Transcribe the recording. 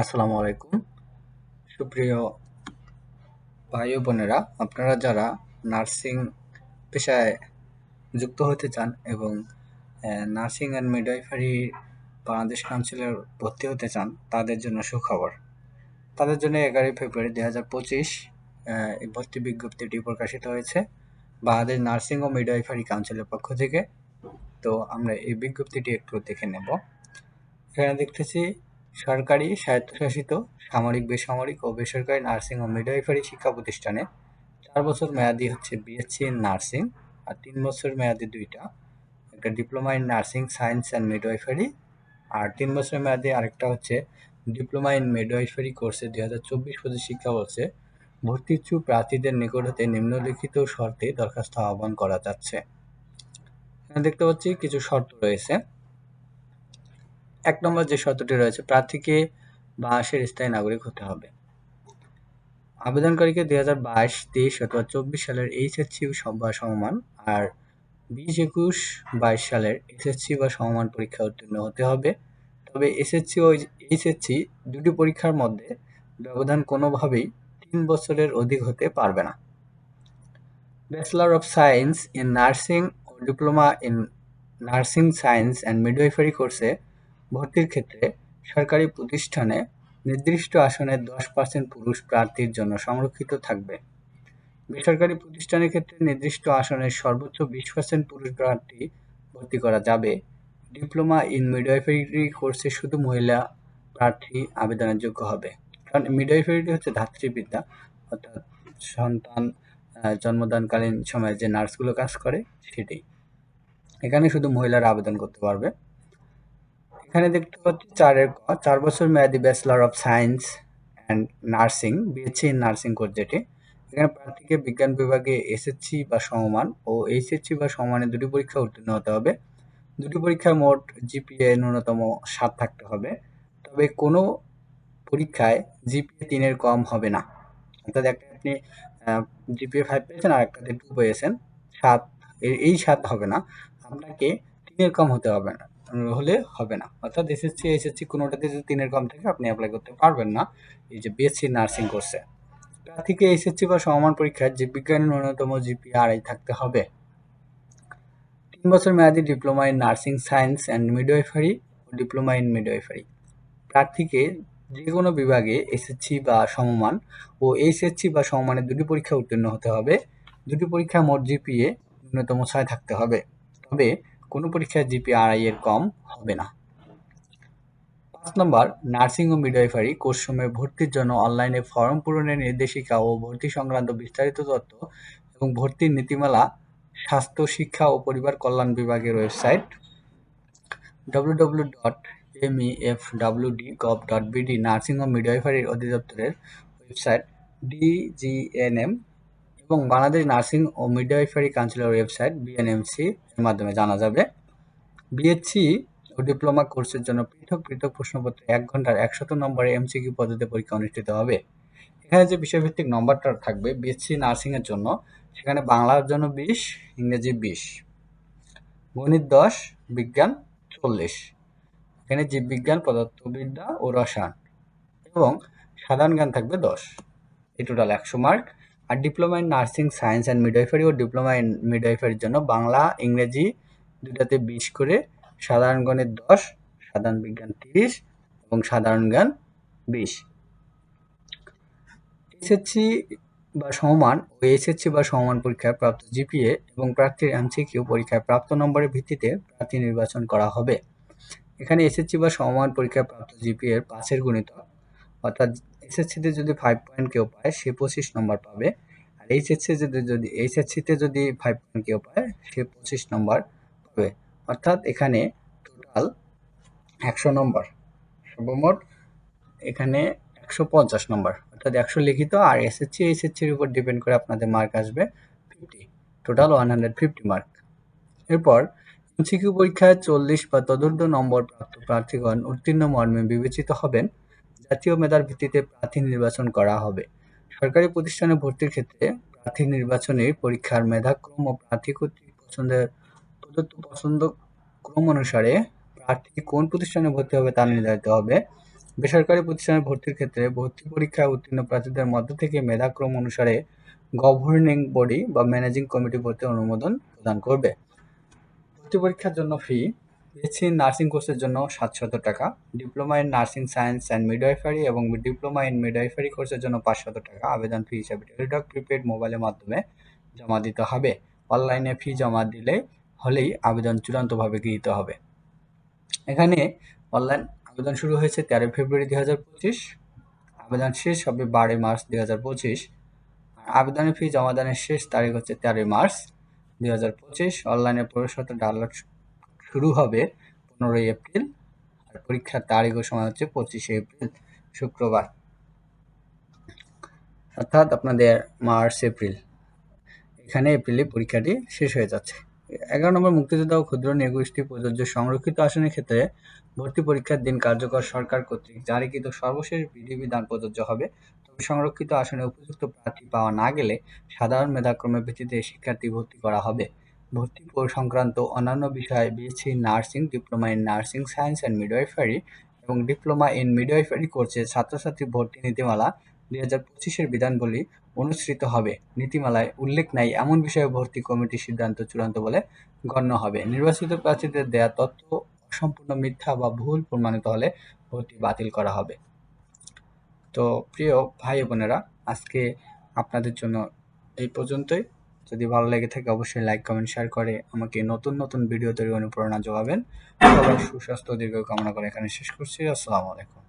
আসসালামু আলাইকুম। সুপ্রিয় ভাই ও বোনেরা, আপনারা যারা নার্সিং পেশায় যুক্ত হতে চান এবং নার্সিং অ্যান্ড মিডওয়াইফারি বাংলাদেশ কাউন্সিলের ভর্তি হতে চান, তাদের জন্য সুখবর। তাদের জন্য এগারোই ফেব্রুয়ারি দুই হাজার পঁচিশ এই ভর্তি বিজ্ঞপ্তিটি প্রকাশিত হয়েছে বাংলাদেশ নার্সিং ও মিডওয়াইফারি কাউন্সিলের পক্ষ থেকে। তো আমরা এই বিজ্ঞপ্তিটি একটু দেখে নেব। এখানে দেখতেছি সরকারি স্বায়ত্তশাসিত, সামরিক, বেসামরিক ও বেসরকারি নার্সিং ও মিডওয়াইফারি শিক্ষা প্রতিষ্ঠানে চার বছর মেয়াদি হচ্ছে বিএসসি ইন নার্সিং আর তিন বছর মেয়াদি দুইটা। একটা diploma in nursing science and midwifery আর তিন বছর মেয়াদি আরেকটা হচ্ছে ডিপ্লোমা ইন মিডওয়াইফারি কোর্সে দুই হাজার চব্বিশ পঁচিশ শিক্ষাবর্ষে ভর্তি ইচ্ছুক প্রার্থীদের নিকট হতে নিম্নলিখিত শর্তে দরখাস্ত আহ্বান করা যাচ্ছে। দেখতে পাচ্ছি কিছু শর্ত রয়েছে। এক নম্বর যে শর্তটি রয়েছে, প্রার্থীকে বাংলাদেশের স্থায়ী নাগরিক হতে হবে। আবেদনকারীকে দুই হাজার বাইশ, তেইশ অথবা চব্বিশ সালের এইচএসসি বা সমমান আর বিশ একুশ বাইশ সালের এসএসসি বা সমমান পরীক্ষা উত্তীর্ণ হতে হবে। তবে এসএসসি ও এইচএসসি দুটি পরীক্ষার মধ্যে ব্যবধান কোনোভাবেই তিন বছরের অধিক হতে পারবে না। Bachelor of science in nursing O diploma in nursing science and midwifery কোর্সে ভর্তির ক্ষেত্রে সরকারি প্রতিষ্ঠানে নির্দিষ্ট আসনের দশ পার্সেন্ট পুরুষ প্রার্থীর জন্য সংরক্ষিত থাকবে। বেসরকারি প্রতিষ্ঠানের ক্ষেত্রে নির্দিষ্ট আসনের সর্বোচ্চ বিশ পার্সেন্ট পুরুষ প্রার্থী ভর্তি করা যাবে। ডিপ্লোমা ইন মিডওয়াইফারি কোর্সে শুধু মহিলা প্রার্থী আবেদনের যোগ্য হবে। কারণ মিডওয়াইফারিটি হচ্ছে ধাত্রীবিদ্যা, অর্থাৎ সন্তান জন্মদানকালীন সময়ে যে নার্সগুলো কাজ করে সেটি। এখানে শুধু মহিলারা আবেদন করতে পারবে। এখানে দেখতে পাচ্ছি চারের চার বছর মেয়াদী bachelor of science and nursing BSc in nursing course যেটি এখানে প্রার্থীকে বিজ্ঞান বিভাগে এসএসসি বা সমমান ও এইচএসসি বা সমমানের দুটি পরীক্ষা উত্তীর্ণ হতে হবে। দুটি পরীক্ষায় মোট জিপিএ ন্যূনতম সাত থাকতে হবে। তবে কোনো পরীক্ষায় জিপিএ তিনের কম হবে না। অর্থাৎ একটা আপনি জিপিএ ফাইভ পেয়েছেন আর একটাতে টু পেয়েছেন। সাত এই সাত হবে না। আপনাকে তিনের কম হতে হবে না। হলে হবে না। অর্থাৎ এসএসসি এসএসসি কোনোটাতে যদি তিনের কম থাকে, আপনি অ্যাপ্লাই করতে পারবেন না। এই যে বিএসসি নার্সিং কোর্সে প্রার্থীকে এসএসসি বা সমান পরীক্ষায় যে বিজ্ঞানের ন্যূনতম জিপি আড়াই থাকতে হবে। তিন বছর মেয়াদী diploma in nursing science and midwifery O diploma in midwifery প্রার্থীকে যে কোনো বিভাগে এসএসসি বা সমমান ও এইচএসসি বা সমমানের দুটি পরীক্ষা উত্তীর্ণ হতে হবে। দুটি পরীক্ষা মোট জিপিএ ন্যূনতম ছয় থাকতে হবে। তবে কোনো পরীক্ষায় জিপি আড়াই এর কম হবে না। পাঁচ নম্বর, নার্সিং ও মিডওয়াইফারি কোর্স সময়ে ভর্তির জন্য অনলাইনে ফর্ম পূরণের নির্দেশিকা ও ভর্তি সংক্রান্ত বিস্তারিত তথ্য এবং ভর্তির নীতিমালা, স্বাস্থ্য, শিক্ষা ও পরিবার কল্যাণ বিভাগের website www.mefwd.gov.bd dot M E F W D gov dot BD nursing ও মিডওয়াইফারির অধিদপ্তরের ওয়েবসাইট ডিজিএনএম এবং বাংলাদেশ নার্সিং ও মিডওয়াইফারি কাউন্সিলের ওয়েবসাইট বিএনএমসি এর মাধ্যমে জানা যাবে। বিএসসি ও ডিপ্লোমা কোর্সের জন্য পৃথক পৃথক প্রশ্নপত্র এক ঘণ্টার একশত নম্বরে এমসিকিউ পদ্ধতিতে পরীক্ষা অনুষ্ঠিত হবে। এখানে যে বিষয়ভিত্তিক নম্বরটা থাকবে বিএসসি নার্সিংয়ের জন্য, সেখানে বাংলার জন্য বিশ, ইংরেজি বিশ। গণিত দশ, বিজ্ঞান চল্লিশ। এখানে জীববিজ্ঞান, পদার্থবিদ্যা ও রসায়ন। এবং সাধারণ জ্ঞান থাকবে দশ। এই টোটাল একশো mark R diploma in nursing science and midwifery O diploma in মিডওয়াইফারির জন্য বাংলা, ইংরেজি দুটাতে বিশ করে, সাধারণ গণের দশ, সাধারণ বিজ্ঞান তিরিশ এবং সাধারণ জ্ঞান বিশ। এসএসসি বা সমমান ও এসএসসি বা সমমান পরীক্ষায় প্রাপ্ত জিপিএ এবং প্রার্থীর এমসিকিউ পরীক্ষায় প্রাপ্ত নম্বরের ভিত্তিতে প্রার্থী নির্বাচন করা হবে। এখানে এসএসসি বা সমমান পরীক্ষায় প্রাপ্ত জিপিএ এর পাশের গণিত অর্থাৎ এসএসসিতে যদি ফাইভ পয়েন্ট কেউ পায়, সে পঁচিশ নম্বর পাবে। আর এইচএসসি যদি যদি এইচএসসিতে যদি ফাইভ পয়েন্ট কেউ পায়, সে পঁচিশ নম্বর পাবে। অর্থাৎ এখানে টোটাল একশো নম্বর সর্বমোট এখানে একশো পঞ্চাশ নম্বর অর্থাৎ একশো লিখিত, আর এসএসসি এইচএসসির উপর ডিপেন্ড করে আপনাদের মার্ক আসবে fifty total one hundred fifty mark এরপর এমসিকিউ পরীক্ষায় চল্লিশ বা তদুর্ধ নম্বর প্রাপ্ত প্রার্থীগণ উত্তীর্ণ মর্মে বিবেচিত হবেন। জাতীয় মেধার ভিত্তিতে প্রার্থী নির্বাচন করা হবে। সরকারি প্রতিষ্ঠানে ভর্তির ক্ষেত্রে প্রার্থী নির্বাচনে পরীক্ষার মেধাক্রম ও প্রার্থী কর্তৃক পছন্দের প্রদত্ত পছন্দ ক্রম অনুসারে প্রার্থী কোন প্রতিষ্ঠানে ভর্তি হবে তা নির্ধারিত হবে। বেসরকারি প্রতিষ্ঠানে ভর্তির ক্ষেত্রে ভর্তি পরীক্ষায় উত্তীর্ণ প্রার্থীদের মধ্য থেকে মেধাক্রম অনুসারে গভর্নিং বডি বা ম্যানেজিং কমিটি ভর্তি অনুমোদন প্রদান করবে। ভর্তি পরীক্ষার জন্য ফি বিএসসি নার্সিং কোর্সের জন্য সাতশত টাকা, diploma in nursing science and midwifery এবং ডিপ্লোমা ইন মিডওয়াইফারি কোর্সের জন্য পাঁচশত টাকা। আবেদন ফি হিসাবে টেলিটক প্রিপেড মোবাইলের মাধ্যমে জমা দিতে হবে। অনলাইনে ফি জমা দিলে হলেই আবেদন চূড়ান্তভাবে গৃহীত হবে। এখানে অনলাইন আবেদন শুরু হয়েছে তেরোই ফেব্রুয়ারি দুই হাজার পঁচিশ। আবেদন শেষ হবে বারোই মার্চ দুই হাজার পঁচিশ। আবেদনের ফি জমাদানের শেষ তারিখ হচ্ছে তেরোই মার্চ দুই হাজার পঁচিশ। অনলাইনে প্রবেশপত্র ডাউনলোড শুরু হবে পনেরোই এপ্রিল আর পরীক্ষার তারিখ ও সময় হচ্ছে পঁচিশে এপ্রিল, শুক্রবার। অর্থাৎ আপনাদের মার্চ, এপ্রিল। এখানে এপ্রিলে পরীক্ষাটি শেষ হয়ে যাচ্ছে। এগারো নম্বর মুক্তিযোদ্ধা ও ক্ষুদ্র নির্গোষ্ঠী প্রযোজ্য সংরক্ষিত আসনের ক্ষেত্রে ভর্তি পরীক্ষার দিন কার্যকর সরকার কর্তৃক জারিকৃত সর্বশেষ বিধিবিধান প্রযোজ্য হবে। তবে সংরক্ষিত আসনে উপযুক্ত প্রার্থী পাওয়া না গেলে সাধারণ মেধাক্রমের ভিত্তিতে শিক্ষার্থী ভর্তি করা হবে। ভর্তি সংক্রান্ত অন্যান্য বিষয়ে BSc nursing diploma in nursing science and midwifery এবং ডিপ্লোমা ইন মিডওয়াইফারি কোর্সে ছাত্রছাত্রী ভর্তি নীতিমালা দুই হাজার পঁচিশের বিধানগুলি অনুসৃত হবে। নীতিমালায় উল্লেখ নাই এমন বিষয়ে ভর্তি কমিটির সিদ্ধান্ত চূড়ান্ত বলে গণ্য হবে। নির্বাচিত প্রার্থীদের দেয়া তথ্য সম্পূর্ণ মিথ্যা বা ভুল প্রমাণিত হলে ভর্তি বাতিল করা হবে। তো প্রিয় ভাই বোনেরা, আজকে আপনাদের জন্য এই পর্যন্তই। যদি ভালো লেগে থাকে অবশ্যই লাইক কমেন্ট শেয়ার করে আমাকে নতুন নতুন ভিডিও তৈরি অনুপ্রেরণা সবার সুস্বাস্থ্য, দীর্ঘ কামনা করে এখানে শেষ করছি। আসসালামু আলাইকুম।